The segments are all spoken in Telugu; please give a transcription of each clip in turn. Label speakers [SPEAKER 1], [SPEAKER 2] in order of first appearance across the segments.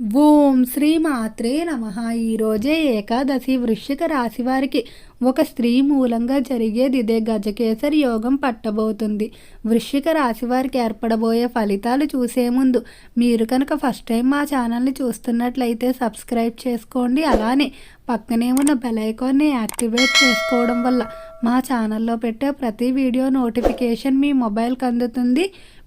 [SPEAKER 1] ఓం శ్రీ మాత్రే నమ ఈరోజే ఏకాదశి వృశ్చిక రాశి వారికి ఒక స్త్రీ మూలంగా జరిగేది ఇదే. గజకేసరి యోగం పట్టబోతుంది. వృశ్చిక రాశి వారికి ఏర్పడబోయే ఫలితాలు చూసే ముందు మీరు కనుక ఫస్ట్ టైం మా ఛానల్ని చూస్తున్నట్లయితే సబ్స్క్రైబ్ చేసుకోండి. అలానే పక్కనే ఉన్న బెలైకాన్ని యాక్టివేట్ చేసుకోవడం వల్ల మా ఛానల్లో పెట్టే ప్రతి వీడియో నోటిఫికేషన్ మీ మొబైల్కి అందుతుంది.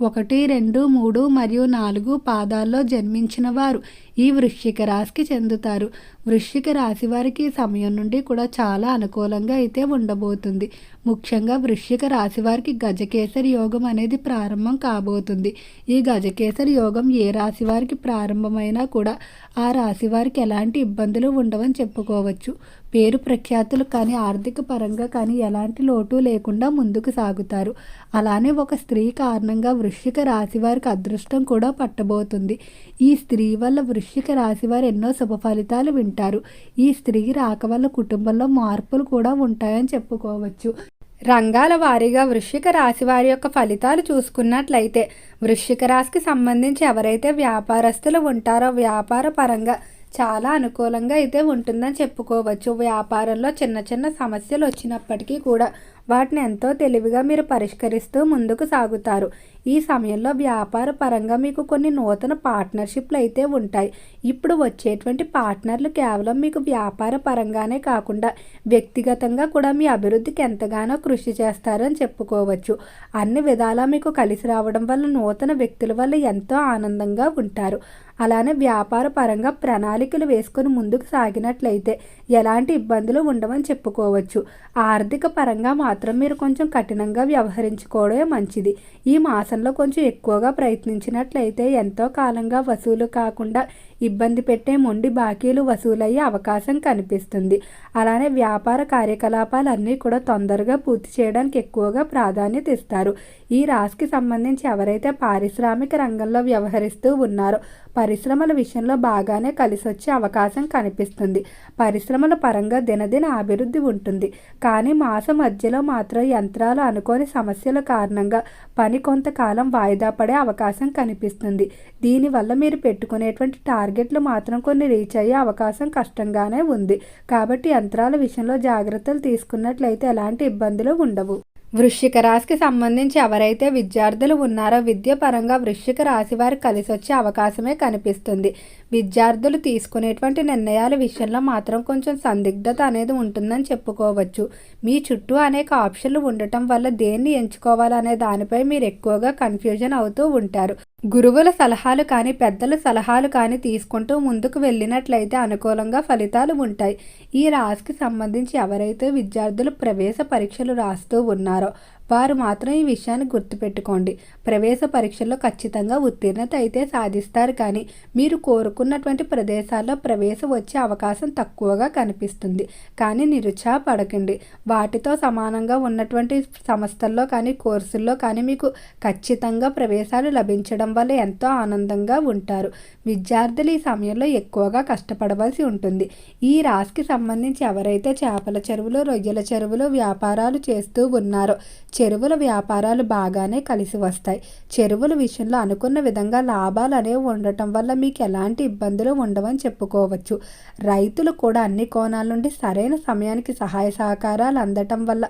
[SPEAKER 1] ఒకటి రెండు మూడు మరియు నాలుగు పాదాల్లో జన్మించిన వారు ఈ వృశ్చిక రాశికి చెందుతారు. వృశ్చిక రాశి వారికి ఈ సమయం నుండి కూడా చాలా అనుకూలంగా అయితే ఉండబోతుంది. ముఖ్యంగా వృశ్చిక రాశి వారికి గజకేసరి యోగం అనేది ప్రారంభం కాబోతుంది. ఈ గజకేసరి యోగం ఏ రాశి వారికి ప్రారంభమైనా కూడా ఆ రాశి వారికి ఎలాంటి ఇబ్బందులు ఉండవని చెప్పుకోవచ్చు. పేరు ప్రఖ్యాతులు కానీ ఆర్థిక పరంగా కానీ ఎలాంటి లోటు లేకుండా ముందుకు సాగుతారు. అలానే ఒక స్త్రీ కారణంగా వృశ్చిక రాశి వారికి అదృష్టం కూడా పట్టబోతుంది. ఈ స్త్రీ వల్ల వృశ్చిక రాశి వారు ఎన్నో శుభ ఫలితాలు వింటారు. ఈ స్త్రీ రాక వల్ల కుటుంబంలో మార్పులు కూడా ఉంటాయని చెప్పుకోవచ్చు. రంగాల వారీగా వృశ్చిక రాశి వారి యొక్క ఫలితాలు చూసుకున్నట్లయితే వృశ్చిక రాశికి సంబంధించి ఎవరైతే వ్యాపారస్తులు ఉంటారో వ్యాపార పరంగా చాలా అనుకూలంగా అయితే ఉంటుందని చెప్పుకోవచ్చు. వ్యాపారంలో చిన్న చిన్న సమస్యలు వచ్చినప్పటికీ కూడా వాటిని ఎంతో తెలివిగా మీరు పరిష్కరిస్తూ ముందుకు సాగుతారు. ఈ సమయంలో వ్యాపార పరంగా మీకు కొన్ని నూతన పార్ట్నర్షిప్లు అయితే ఉంటాయి. ఇప్పుడు వచ్చేటువంటి పార్ట్నర్లు కేవలం మీకు వ్యాపార పరంగానే కాకుండా వ్యక్తిగతంగా కూడా మీ అభివృద్ధికి ఎంతగానో కృషి చేస్తారని చెప్పుకోవచ్చు. అన్ని విధాలా మీకు కలిసి రావడం వల్ల నూతన వ్యక్తుల వల్ల ఎంతో ఆనందంగా ఉంటారు. అలానే వ్యాపార పరంగా ప్రణాళికలు వేసుకొని ముందుకు సాగినట్లయితే ఎలాంటి ఇబ్బందులు ఉండవని చెప్పుకోవచ్చు. ఆర్థిక పరంగా మాత్రం మీరు కొంచెం కఠినంగా వ్యవహరించుకోవడమే మంచిది. ఈ మాసంలో కొంచెం ఎక్కువగా ప్రయత్నించినట్లయితే ఎంతో కాలంగా వసూలు కాకుండా ఇబ్బంది పెట్టే మొండి బాకీలు వసూలయ్యే అవకాశం కనిపిస్తుంది. అలానే వ్యాపార కార్యకలాపాలు అన్నీ కూడా తొందరగా పూర్తి చేయడానికి ఎక్కువగా ప్రాధాన్యత ఇస్తారు. ఈ రాశికి సంబంధించి ఎవరైతే పారిశ్రామిక రంగంలో వ్యవహరిస్తూ ఉన్నారో పరిశ్రమల విషయంలో బాగానే కలిసి వచ్చే అవకాశం కనిపిస్తుంది. పరిశ్రమల పరంగా దినదిన అభివృద్ధి ఉంటుంది. కానీ మాసం మధ్యలో మాత్రం యంత్రాలు అనుకోని సమస్యల కారణంగా పని కొంతకాలం వాయిదా పడే అవకాశం కనిపిస్తుంది. దీనివల్ల మీరు పెట్టుకునేటువంటి టార్గెట్లు మాత్రం కొన్ని రీచ్ అయ్యే అవకాశం కష్టంగానే ఉంది. కాబట్టి యంత్రాల విషయంలో జాగ్రత్తలు తీసుకున్నట్లయితే ఎలాంటి ఇబ్బందులు ఉండవు. వృశ్చిక రాశికి సంబంధించి ఎవరైతే విద్యార్థులు ఉన్నారో విద్య పరంగా వృశ్చిక రాశి వారికి కలిసొచ్చే అవకాశమే కనిపిస్తుంది. విద్యార్థులు తీసుకునేటువంటి నిర్ణయాల విషయంలో మాత్రం కొంచెం సందిగ్ధత అనేది ఉంటుందని చెప్పుకోవచ్చు. మీ చుట్టూ అనేక ఆప్షన్లు ఉండటం వల్ల దేన్ని ఎంచుకోవాలనే దానిపై మీరు ఎక్కువగా కన్ఫ్యూజన్ అవుతూ ఉంటారు. గురువుల సలహాలు కానీ పెద్దల సలహాలు కానీ తీసుకుంటూ ముందుకు వెళ్ళినట్లయితే అనుకూలంగా ఫలితాలు ఉంటాయి. ఈ రాశికి సంబంధించి ఎవరైతే విద్యార్థులు ప్రవేశ పరీక్షలు రాస్తూ ఉన్నారో వారు మాత్రం ఈ విషయాన్ని గుర్తుపెట్టుకోండి. ప్రవేశ పరీక్షల్లో ఖచ్చితంగా ఉత్తీర్ణత అయితే సాధిస్తారు కానీ మీరు కోరుకున్నటువంటి ప్రదేశాల్లో ప్రవేశం వచ్చే అవకాశం తక్కువగా కనిపిస్తుంది. కానీ నిరుత్సాహపడకండి. వాటితో సమానంగా ఉన్నటువంటి సంస్థల్లో కానీ కోర్సుల్లో కానీ మీకు ఖచ్చితంగా ప్రవేశాలు లభించడం వల్ల ఎంతో ఆనందంగా ఉంటారు. విద్యార్థులు ఈ సమయంలో ఎక్కువగా కష్టపడవలసి ఉంటుంది. ఈ రాశికి సంబంధించి ఎవరైతే చేపల చెరువులు రొయ్యల చెరువులు వ్యాపారాలు చేస్తూ ఉన్నారో చెరువుల వ్యాపారాలు బాగానే కలిసి వస్తాయి. చెరువుల విషయంలో అనుకున్న విధంగా లాభాలు అనేవి ఉండటం వల్ల మీకు ఎలాంటి ఇబ్బందులు ఉండవని చెప్పుకోవచ్చు. రైతులు కూడా అన్ని కోణాల నుండి సరైన సమయానికి సహాయ సహకారాలు అందటం వల్ల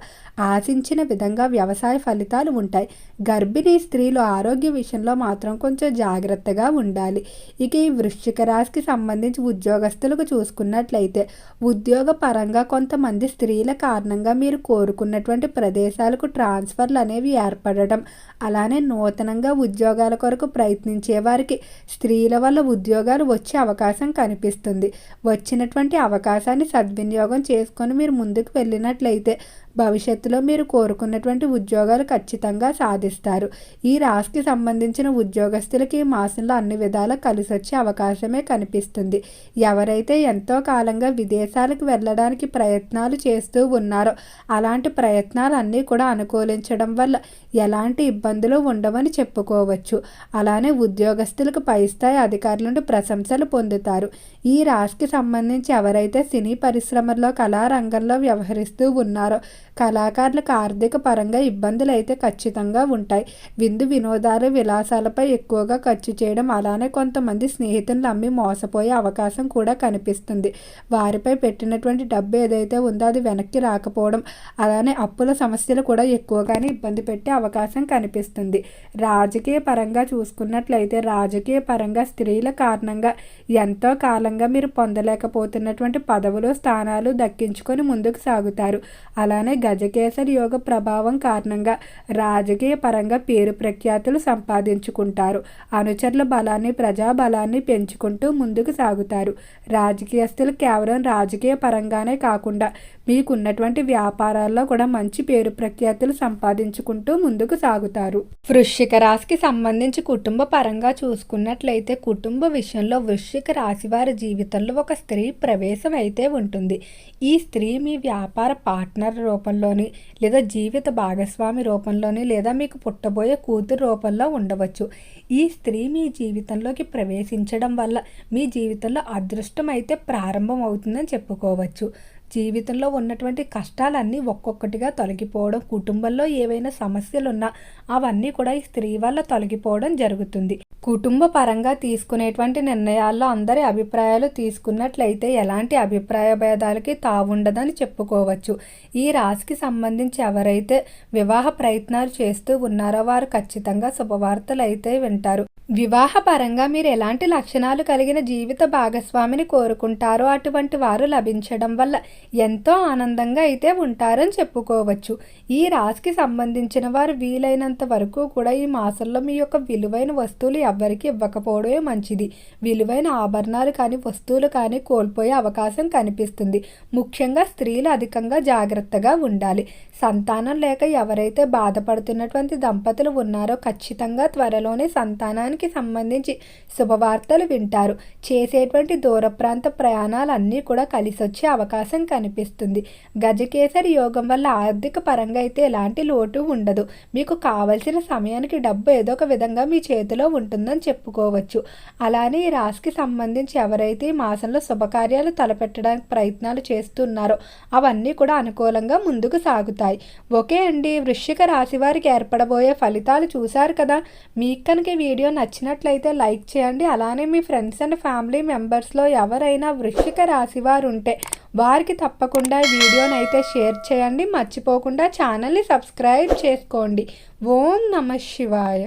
[SPEAKER 1] ఆశించిన విధంగా వ్యవసాయ ఫలితాలు ఉంటాయి. గర్భిణీ స్త్రీలు ఆరోగ్య విషయంలో మాత్రం కొంచెం జాగ్రత్తగా ఉండాలి. ఇక ఈ వృశ్చిక రాశికి సంబంధించి ఉద్యోగస్తులకు చూసుకున్నట్లయితే ఉద్యోగ పరంగా కొంతమంది స్త్రీల కారణంగా మీరు కోరుకున్నటువంటి ప్రదేశాలకు ట్రా ట్రాన్స్ఫర్లు అనేవి ఏర్పడడం అలానే నూతనంగా ఉద్యోగాల కొరకు ప్రయత్నించే వారికి స్త్రీల వల్ల ఉద్యోగాలు వచ్చే అవకాశం కనిపిస్తుంది. వచ్చినటువంటి అవకాశాన్ని సద్వినియోగం చేసుకొని మీరు ముందుకు వెళ్ళినట్లయితే భవిష్యత్తులో మీరు కోరుకున్నటువంటి ఉద్యోగాలు ఖచ్చితంగా సాధిస్తారు. ఈ రాశికి సంబంధించిన ఉద్యోగస్తులకి ఈ మాసంలో అన్ని విధాలా కలిసి వచ్చే అవకాశమే కనిపిస్తుంది. ఎవరైతే ఎంతో కాలంగా విదేశాలకు వెళ్ళడానికి ప్రయత్నాలు చేస్తూ ఉన్నారో అలాంటి ప్రయత్నాలు అన్నీ కూడా అనుకూలించడం వల్ల ఎలాంటి ఇబ్బందులు ఉండవని చెప్పుకోవచ్చు. అలానే ఉద్యోగస్తులకు పై స్థాయి అధికారుల నుండి ప్రశంసలు పొందుతారు. ఈ రాశికి సంబంధించి ఎవరైతే సినీ పరిశ్రమల్లో కళారంగంలో వ్యవహరిస్తూ ఉన్నారో కళాకారులకు ఆర్థిక పరంగా ఇబ్బందులు అయితే ఖచ్చితంగా ఉంటాయి. విందు వినోదాలు విలాసాలపై ఎక్కువగా ఖర్చు చేయడం అలానే కొంతమంది స్నేహితులను నమ్మి మోసపోయే అవకాశం కూడా కనిపిస్తుంది. వారిపై పెట్టినటువంటి డబ్బు ఏదైతే ఉందో అది వెనక్కి రాకపోవడం అలానే అప్పుల సమస్యలు కూడా ఎక్కువగానే ఇబ్బంది పెట్టే అవకాశం కనిపిస్తుంది. రాజకీయ పరంగా చూసుకున్నట్లయితే రాజకీయ పరంగా స్త్రీల కారణంగా ఎంతో కాలంగా మీరు పొందలేకపోతున్నటువంటి పదవులు స్థానాలు దక్కించుకొని ముందుకు సాగుతారు. అలానే గజకేసరి యోగ ప్రభావం కారణంగా రాజకీయ పరంగా పేరు ప్రఖ్యాతులు సంపాదించుకుంటారు. అనుచరుల బలాన్ని ప్రజా బలాన్ని పెంచుకుంటూ ముందుకు సాగుతారు. రాజకీయస్తులు కేవలం రాజకీయ పరంగానే కాకుండా మీకున్నటువంటి వ్యాపారాల్లో కూడా మంచి పేరు ప్రఖ్యాతులు సంపాదించుకుంటూ ముందుకు సాగుతారు. వృశ్చిక రాశికి సంబంధించి కుటుంబ పరంగా చూసుకున్నట్లయితే కుటుంబ విషయంలో వృశ్చిక రాశి వారి జీవితంలో ఒక స్త్రీ ప్రవేశం అయితే ఉంటుంది. ఈ స్త్రీ మీ వ్యాపార పార్ట్నర్ రూపంలోని లేదా జీవిత భాగస్వామి రూపంలోని లేదా మీకు పుట్టబోయే కూతురు రూపంలో ఉండవచ్చు. ఈ స్త్రీ మీ జీవితంలోకి ప్రవేశించడం వల్ల మీ జీవితంలో అదృష్టం అయితే ప్రారంభం అవుతుందని చెప్పుకోవచ్చు. జీవితంలో ఉన్నటువంటి కష్టాలన్నీ ఒక్కొక్కటిగా తొలగిపోవడం కుటుంబంలో ఏవైనా సమస్యలు ఉన్నా అవన్నీ కూడా ఈ స్త్రీ వల్ల తొలగిపోవడం జరుగుతుంది. కుటుంబ పరంగా తీసుకునేటువంటి నిర్ణయాల్లో అందరి అభిప్రాయాలు తీసుకున్నట్లయితే ఎలాంటి అభిప్రాయ భేదాలకి తావుండదని చెప్పుకోవచ్చు. ఈ రాశికి సంబంధించి ఎవరైతే వివాహ ప్రయత్నాలు చేస్తూ ఉన్నారో వారు ఖచ్చితంగా శుభవార్తలు అయితే వింటారు వివాహపరంగా మీరు ఎలాంటి లక్షణాలు కలిగిన జీవిత భాగస్వామిని కోరుకుంటారో అటువంటి వారు లభించడం వల్ల ఎంతో ఆనందంగా అయితే ఉంటారని చెప్పుకోవచ్చు. ఈ రాశికి సంబంధించిన వారు వీలైనంత వరకు కూడా ఈ మాసంలో మీ యొక్క విలువైన వస్తువులు ఎవ్వరికి ఇవ్వకపోవడమే మంచిది. విలువైన ఆభరణాలు కానీ వస్తువులు కానీ కోల్పోయే అవకాశం కనిపిస్తుంది. ముఖ్యంగా స్త్రీలు అధికంగా జాగ్రత్తగా ఉండాలి. సంతానం లేక ఎవరైతే బాధపడుతున్నటువంటి దంపతులు ఉన్నారో ఖచ్చితంగా త్వరలోనే సంతానానికి సంబంధించి శుభవార్తలు వింటారు. చేసేటువంటి దూర ప్రాంత ప్రయాణాలన్నీ కూడా కలిసి వచ్చే అవకాశం కనిపిస్తుంది. గజకేసరి యోగం వల్ల ఆర్థిక పరంగా అయితే ఎలాంటి లోటు ఉండదు. మీకు కావలసిన సమయానికి డబ్బు ఏదో ఒక విధంగా మీ చేతిలో ఉంటుందని చెప్పుకోవచ్చు. అలానే ఈ రాశికి సంబంధించి ఎవరైతే ఈ మాసంలో శుభకార్యాలు తలపెట్టడానికి ప్రయత్నాలు చేస్తున్నారో అవన్నీ కూడా అనుకూలంగా ముందుకు సాగుతాయి. ఓకే అండి. వృశ్చిక రాశి వారికి ఏర్పడబోయే ఫలితాలు చూశారు కదా? మీకు కనుక ఈ వీడియో నచ్చినట్లయితే లైక్ చేయండి. అలానే మీ ఫ్రెండ్స్ అండ్ ఫ్యామిలీ మెంబర్స్లో ఎవరైనా వృశ్చిక రాశి వారు ఉంటే వారికి తప్పకుండా వీడియోని అయితే షేర్ చేయండి. మర్చిపోకుండా ఛానల్ని సబ్స్క్రైబ్ చేసుకోండి. ఓం నమ శివాయ.